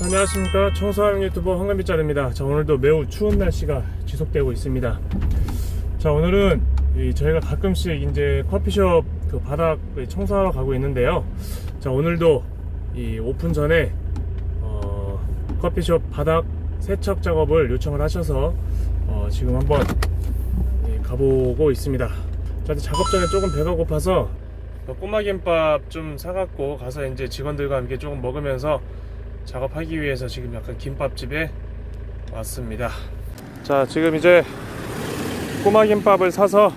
안녕하십니까. 청소하는 유튜버 황금빗자루입니다. 자 오늘도 매우 추운 날씨가 지속되고 있습니다. 자 오늘은 이 저희가 가끔씩 이제 커피숍 그 바닥 청소하러 가고 있는데요. 자 오늘도 이 오픈 전에 어, 커피숍 바닥 세척 작업을 요청을 하셔서 어, 지금 한번 예, 가보고 있습니다. 자 작업 전에 조금 배가 고파서 꼬마김밥 좀 사갖고 가서 이제 직원들과 함께 조금 먹으면서 작업하기 위해서 지금 약간 김밥집에 왔습니다. 자, 지금 이제 꼬마 김밥을 사서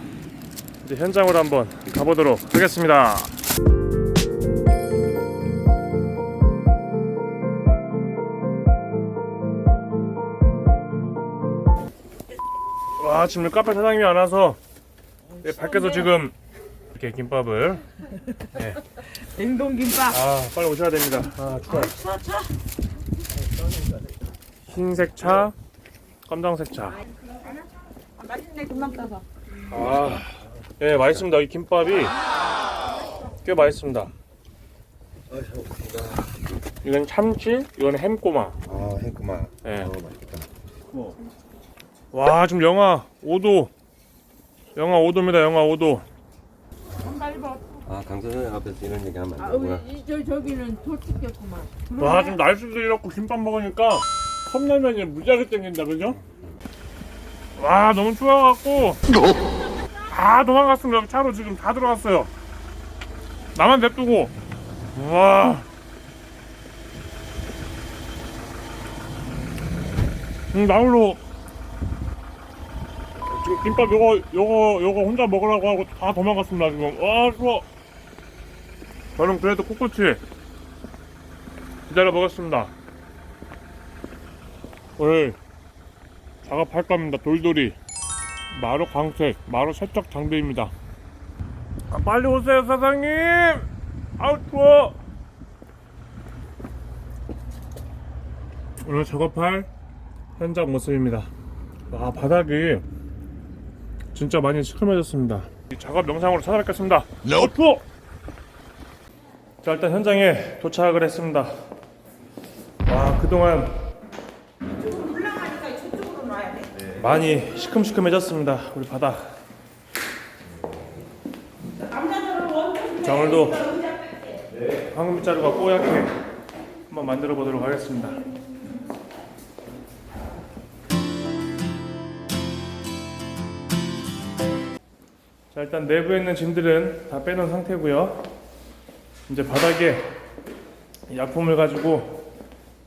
이제 현장으로 한번 가보도록 하겠습니다. 와, 지금 카페 사장님이 안 와서 네, 밖에서 지금 이렇게 김밥을 네. 냉동 김밥. 아 빨리 오셔야 됩니다. 아 추워. 차, 차. 흰색 차, 검정색 차. 맛있네, 금방 따서. 아, 예 맛있습니다. 이 김밥이 꽤 맛있습니다. 이건 참치, 이건 햄꼬마. 아, 했구만. 예. 어, 맛있겠다. 와 지금 영하 5도. 영하 5도입니다. 영하 5도. 아, 강선생 앞에서 이런 얘기 하면 아, 안 우리 되구나. 이- 저 저기는 돌직겠구만. 와 지금 날씨도 이렇고 김밥 먹으니까 컵라면이 무지하게 땡긴다 그죠? 와 너무 추워갖고 다 도망갔습니다 여기 차로 지금 다 들어갔어요 나만 냅두고 와 음, 나홀로 김밥 요거 요거 요거 혼자 먹으라고 하고 다 도망갔습니다 지금 와 추워 저는 그래도 꿋꿋이 기다려 보겠습니다. 오늘 작업할 겁니다. 돌돌이 마루 광색 마루 세척 장비입니다. 아, 빨리 오세요 사장님. 아우 추워. 오늘 작업할 현장 모습입니다. 와 바닥이 진짜 많이 시커매졌습니다. 이 작업 영상으로 찾아뵙겠습니다. 어 추워. 자 일단 현장에 도착을 했습니다. 와 그동안 많이 시큼시큼해졌습니다 우리 바닥 자 오늘도 황금빗자루가 뽀얗게 한번 만들어 보도록 하겠습니다 자 일단 내부에 있는 짐들은 다 빼놓은 상태고요 이제 바닥에 약품을 가지고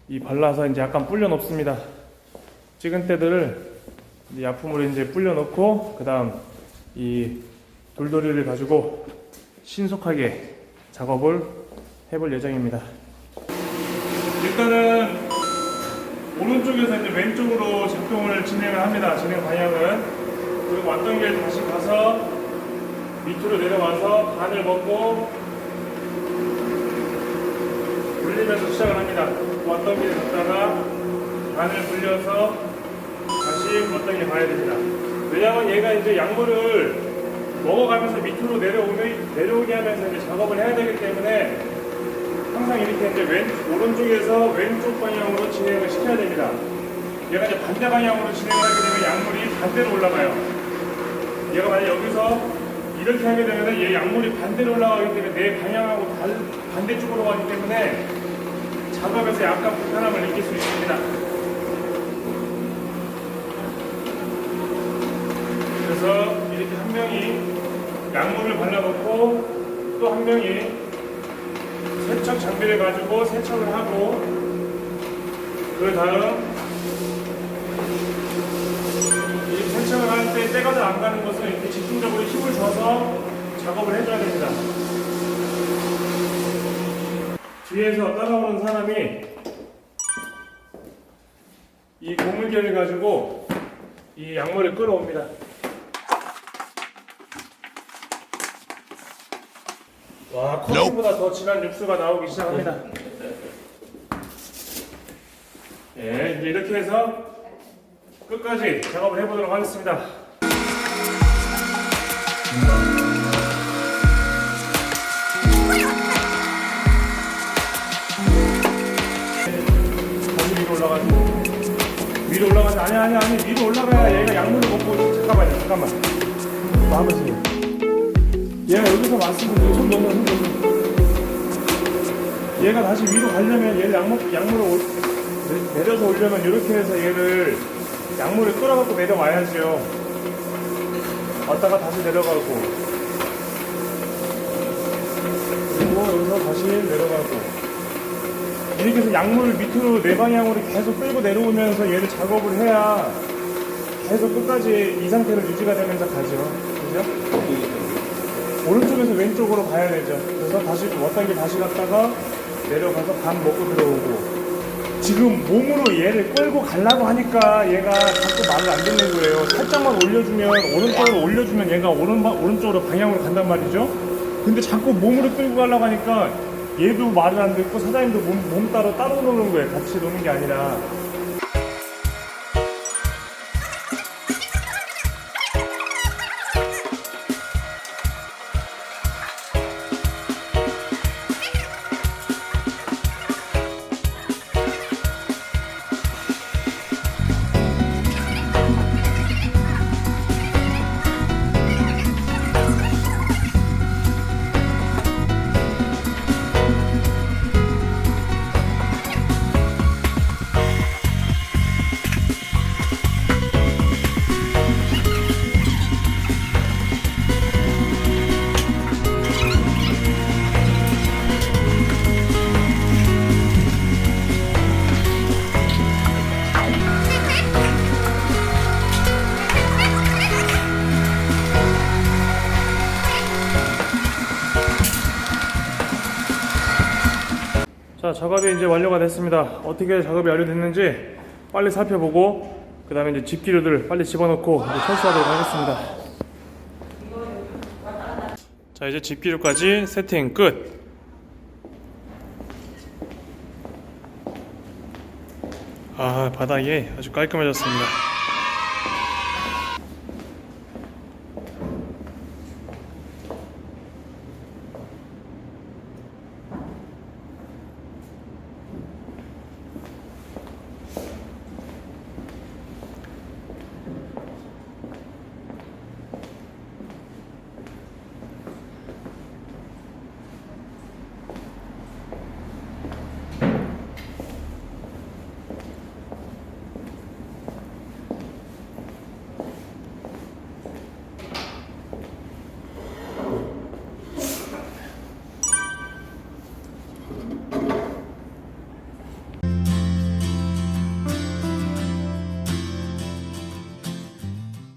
이 발라서 이제 약간 불려 놓습니다. 찍은 때들을 이제 약품으로 이제 불려 놓고 그 다음 이 돌돌이를 가지고 신속하게 작업을 해볼 예정입니다. 일단은 오른쪽에서 이제 왼쪽으로 작동을 진행을 합니다. 진행 방향은 그리고 왔던 길 다시 가서 밑으로 내려와서 반을 먹고 불리면서 시작을 합니다. 왔던 길 갔다가 반을 불려서 다시 왔던 길 가야 됩니다. 왜냐하면 얘가 이제 약물을 먹어가면서 밑으로 내려오면 내려오게 하면서 이제 작업을 해야 되기 때문에 항상 이렇게 이제 왼 오른쪽에서 왼쪽 방향으로 진행을 시켜야 됩니다. 얘가 이제 반대 방향으로 진행을 하게 되면 약물이 반대로 올라가요. 얘가 만약 여기서 이렇게 하게 되면 얘 약물이 반대로 올라가기 때문에 내 방향하고 달, 반대쪽으로 가기 때문에 작업에서 약간 불편함을 느낄 수 있습니다. 그래서 이렇게 한 명이 약물을 발라놓고 또 한 명이 세척 장비를 가지고 세척을 하고 그 다음 이 세척을 잘안 가는 것은 이렇게 집중적으로 힘을 줘서 작업을 해줘야 됩니다. 뒤에서 따라오는 사람이 이 고물개를 가지고 이 약물을 끌어옵니다. 와, 커피보다 더 진한 육수가 나오기 시작합니다. 예, 이제 이렇게 해서 끝까지 작업을 해보도록 하겠습니다. 올라가지 아니 아니 아니 위로 올라가야 얘가 약물을 먹고 잠깐만요 잠깐만. 마음으세요 얘가 여기서 왔으면 손 넘어 손 넘어. 얘가 다시 위로 가려면 얘를 약물, 약물을 올, 내- 내려서 오려면 이렇게 해서 얘를 약물을 끌어갖고 내려와야지요. 왔다가 다시 내려가고. 그리고 여기서 다시 내려가고 이렇게 해서 약물을 밑으로 네 방향으로 계속 끌고 내려오면서 얘를 작업을 해야 계속 끝까지 이 상태로 유지가 되면서 가죠 그죠? 오른쪽에서 왼쪽으로 가야 되죠 그래서 다시 길 다시 갔다가 내려가서 밥 먹고 들어오고 지금 몸으로 얘를 끌고 가려고 하니까 얘가 자꾸 말을 안 듣는 거예요. 살짝만 올려주면 오른쪽으로 올려주면 얘가 오른 오른쪽으로 방향으로 간단 말이죠. 근데 자꾸 몸으로 끌고 가려고 하니까 얘도 말을 안 듣고 사장님도 몸, 몸 따로 따로 노는 거예요. 같이 노는 게 아니라. 자 작업이 이제 완료가 됐습니다. 어떻게 작업이 완료됐는지 빨리 살펴보고 그 다음에 이제 집기류들 빨리 집어넣고 이제 철수하도록 하겠습니다. 자 이제 집기류까지 세팅 끝. 아 바닥이 아주 깔끔해졌습니다.